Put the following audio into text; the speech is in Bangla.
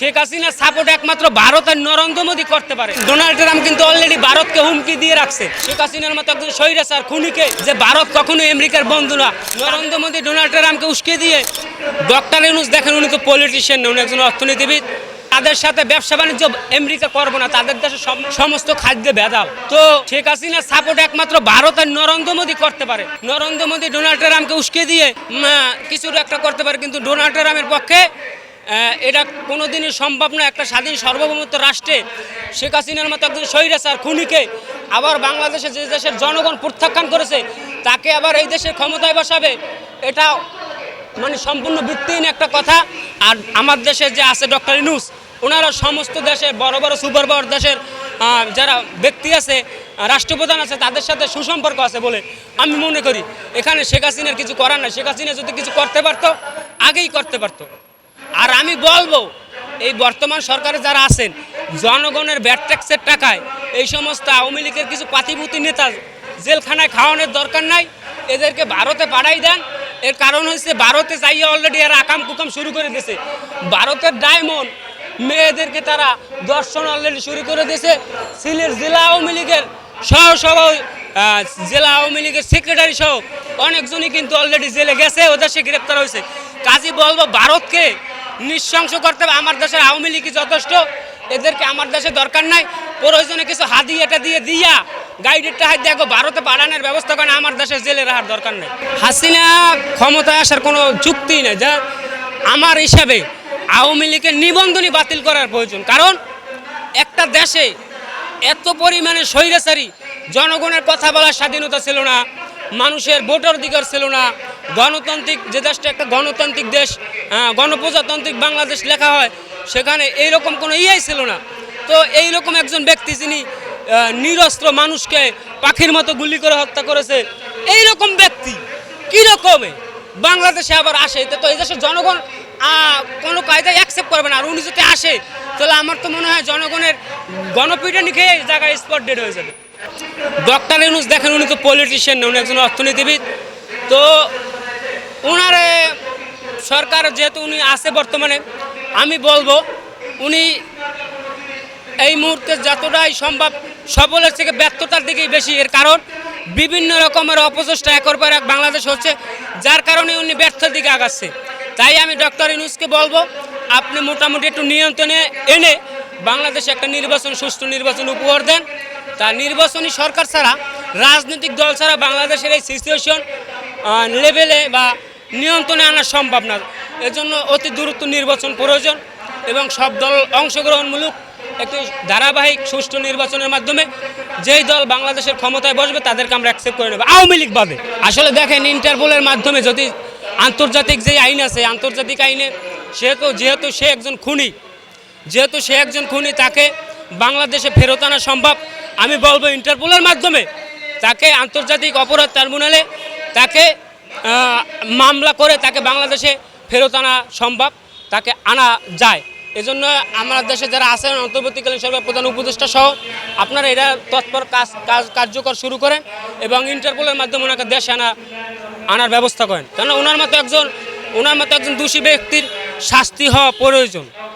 শেখ হাসিনার সাপোর্ট একমাত্র ভারত আর নরেন্দ্র মোদী করতে পারে। ডোনাল্ড ট্রাম্প কিন্তু অলরেডি ভারতকে হুমকি দিয়ে রাখছে। শেখ হাসিনার মতো একজন স্বৈরাচার খুনিকে যে ভারত কখনো আমেরিকার বন্ধু না। নরেন্দ্র মোদী ডোনাল্ড ট্রাম্পকে উস্কে দিয়ে ডক্টর ইউনুস দেখেন, উনি তো পলিটিশিয়ান না, উনি একজন অর্থনীতিবিদ। তাদের সাথে ব্যবসা বাণিজ্য আমেরিকা করব না, তাদের দেশে সমস্ত খাদ্যে ভেজাল। তো শেখ হাসিনার সাপোর্ট একমাত্র ভারত আর নরেন্দ্র মোদী করতে পারে। নরেন্দ্র মোদী ডোনাল্ড ট্রাম্পকে উস্কে দিয়ে কিছু একটা করতে পারে, কিন্তু ডোনাল্ড ট্রাম্পের পক্ষে এটা কোনোদিনই সম্ভব না একটা স্বাধীন সার্বভৌমত্ব রাষ্ট্রে শেখ হাসিনার মতো একজন স্বৈরাচার খুনিকে আবার বাংলাদেশে যে দেশের জনগণ প্রত্যাখ্যান করেছে, তাকে আবার এই দেশের ক্ষমতায় বসাবে, এটা মানে সম্পূর্ণ ভিত্তিহীন একটা কথা। আর আমার দেশে যে আছে ডক্টর ইনুস ওনারা সমস্ত দেশের বড় বড় সুপার পাওয়ার দেশের যারা ব্যক্তি আছে, রাষ্ট্রপ্রধান আছে, তাদের সাথে সুসম্পর্ক আছে বলে আমি মনে করি। এখানে শেখ হাসিনার কিছু করার না শেখ হাসিনা যদি কিছু করতে পারতো, আগেই করতে পারতো। আর আমি বলব, এই বর্তমান সরকারে যারা আছেন, জনগণের ব্যাট ট্যাক্সের টাকায় এই সমস্ত আওয়ামী লীগের কিছু পাতিপুতি নেতা জেলখানায় খাওয়ানোর দরকার নাই, এদেরকে ভারতে পাঠাই দেন। এর কারণ হচ্ছে ভারতে যাইয়ে অলরেডি এরা আকাম কুকাম শুরু করে দিয়েছে ভারতের ডায়মন্ড মেয়েদেরকে তারা দর্শন অলরেডি শুরু করে দিয়েছে সিলেট জেলা আওয়ামী লীগের সহ সহ জেলা আওয়ামী লীগের সেক্রেটারি সহ অনেকজনই কিন্তু অলরেডি জেলে গেছে, ওদের সে গ্রেপ্তার হয়েছে। কাজী বলব, ভারতকে নিঃশংস করতে হবে। আমার দেশের আওয়ামী লীগই যথেষ্ট। এদেরকে আমার দেশে দরকার নাই। প্রয়োজনে কিছু হাদি এটা দিয়ে দিয়া গাইডেরটা হাত দেখো ভারতে পাঠানোর ব্যবস্থা করেন। আমার দেশে জেলে রাখার দরকার নেই। হাসিনা ক্ষমতায় আসার কোনো যুক্তি নেই যা আমার হিসাবে আওয়ামী লীগের নিবন্ধনই বাতিল করার প্রয়োজন। কারণ একটা দেশে এত পরিমাণে স্বৈরাচারী, জনগণের কথা বলার স্বাধীনতা ছিল না, মানুষের ভোটার অধিকার ছিল না গণতান্ত্রিক যে দেশটা একটা গণতান্ত্রিক দেশ আহ, গণপ্রজাতান্ত্রিক বাংলাদেশ লেখা হয় সেখানে এইরকম কোনো ইয়েই ছিল না। তো এইরকম একজন ব্যক্তি যিনি নিরস্ত্র মানুষকে পাখির মতো গুলি করে হত্যা করেছে এইরকম ব্যক্তি কীরকমে বাংলাদেশে আবার আসে তো তো এই দেশের জনগণ কোনো কায়দায় অ্যাকসেপ্ট করবে না আর উনি যদি আসে তাহলে আমার তো মনে হয় জনগণের গণপিটানি খেয়ে এই জায়গায় স্পট ডেড হয়ে যাবে। ডক্টর ইউনুস দেখেন উনি তো পলিটিশিয়ান না উনি একজন অর্থনীতিবিদ। তো ওনারে সরকার যেহেতু উনি আছে বর্তমানে, আমি বলব উনি এই মুহূর্তে যতটাই সম্ভব সফলের থেকে ব্যর্থতার দিকেই বেশি। এর কারণ বিভিন্ন রকমের অপচেষ্টা একর পর এক বাংলাদেশ হচ্ছে, যার কারণে উনি ব্যর্থের দিকে আগাচ্ছে। তাই আমি ডক্টর ইনুসকে বলব, আপনি মোটামুটি একটু নিয়ন্ত্রণে এনে বাংলাদেশে একটা নির্বাচন, সুষ্ঠু নির্বাচন উপহার দেন। তা নির্বাচনী সরকার ছাড়া, রাজনৈতিক দল ছাড়া বাংলাদেশের এই সিচুয়েশন লেভেলে বা নিয়ন্ত্রণে আনা সম্ভব না। এজন্য অতি দূরত্ব নির্বাচন প্রয়োজন এবং সব দল অংশগ্রহণমূলক একটি ধারাবাহিক সুষ্ঠু নির্বাচনের মাধ্যমে যেই দল বাংলাদেশের ক্ষমতায় বসবে তাদেরকে আমরা অ্যাকসেপ্ট করে নেব। আওয়ামী লীগ বাদে আসলে দেখেন, ইন্টারপোলের মাধ্যমে যদি আন্তর্জাতিক যে আইন আছে, আন্তর্জাতিক আইনে সেহেতু যেহেতু সে একজন খুনি, যেহেতু সে একজন খুনি, তাকে বাংলাদেশে ফেরত আনা সম্ভব। আমি বলব, ইন্টারপোলের মাধ্যমে তাকে আন্তর্জাতিক অপরাধ ট্রাইব্যুনালে তাকে মামলা করে তাকে বাংলাদেশে ফেরত আনা সম্ভব, তাকে আনা যায়। এজন্য আমার দেশে যারা আছেন, অন্তর্বর্তীকালীন সরকার প্রধান উপদেষ্টা সহ, আপনারা এরা তৎপর কাজ কাজ, কার্যকর শুরু করেন এবং ইন্টারপোলের মাধ্যমে ওনাকে দেশে আনা, আনার ব্যবস্থা করেন। কেন ওনার মতো একজন, ওনার মতো একজন দোষী ব্যক্তির শাস্তি হওয়া প্রয়োজন।